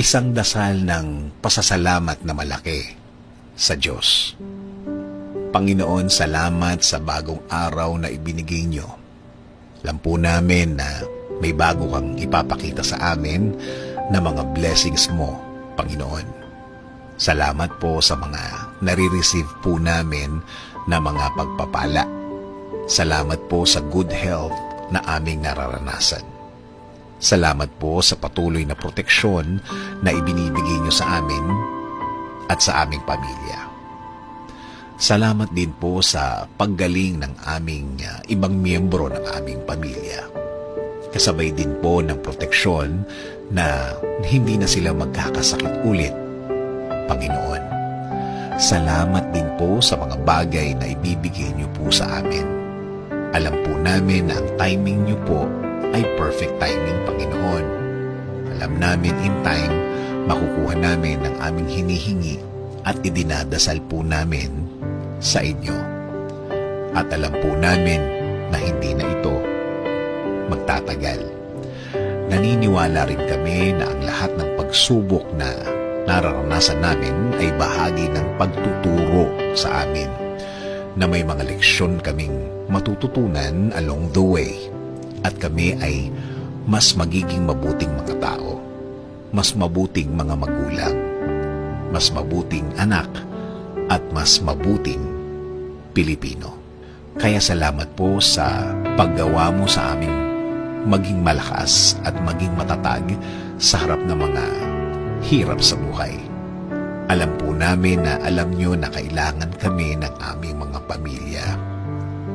isang dasal ng pasasalamat na malaki sa Diyos. Panginoon, salamat sa bagong araw na ibinigay nyo. Alam po namin na may bago kang ipapakita sa amin na mga blessings mo, Panginoon. Salamat po sa mga nare-receive po namin na mga pagpapala. Salamat po sa good health na aming nararanasan. Salamat po sa patuloy na proteksyon na ibinibigay nyo sa amin at sa aming pamilya. Salamat din po sa paggaling ng aming uh, ibang miyembro ng aming pamilya. Kasabay din po ng proteksyon na hindi na sila magkakasakit ulit, Panginoon. Salamat din po sa mga bagay na ibibigay niyo po sa amin. Alam po namin na ang timing niyo po ay perfect timing, Panginoon. Alam namin in time, makukuha namin ang aming hinihingi at idinadasal po namin sa inyo. At alam po namin na hindi na ito magtatagal. Naniniwala rin kami na ang lahat ng pagsubok na nararanasan namin ay bahagi ng pagtuturo sa amin na may mga leksyon kaming matututunan along the way at kami ay mas magiging mabuting mga tao, mas mabuting mga magulang, mas mabuting anak, at mas mabuting Pilipino. Kaya salamat po sa paggawa mo sa aming maging malakas at maging matatag sa harap ng mga hirap sa buhay. Alam po namin na alam nyo na kailangan kami ng aming mga pamilya.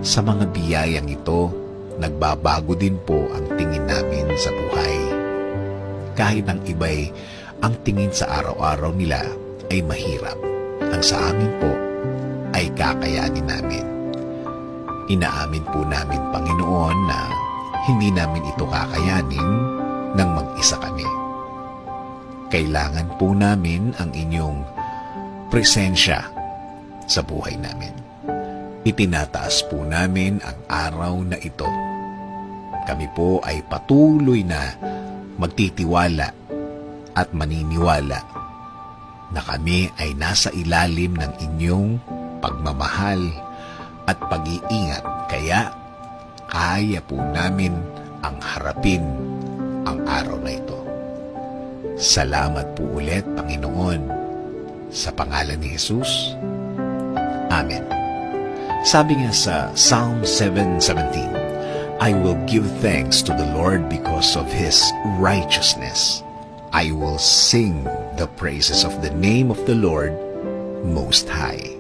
Sa mga biyayang ito, nagbabago din po ang tingin namin sa buhay. Kahit ang iba'y ang tingin sa araw-araw nila ay mahirap ang sa amin po ay kakayanin namin. Inaamin po namin, Panginoon, na hindi namin ito kakayanin nang mag-isa kami. Kailangan po namin ang inyong presensya sa buhay namin. Itinataas po namin ang araw na ito. Kami po ay patuloy na magtitiwala at maniniwala na kami ay nasa ilalim ng inyong pagmamahal at pag-iingat kaya kaya po namin ang harapin ang araw na ito. Salamat po ulit, Panginoon, sa pangalan ni Jesus. Amen. Sabi nga sa Psalm 7:17, I will give thanks to the Lord because of His righteousness. I will sing the praises of the name of the Lord Most High.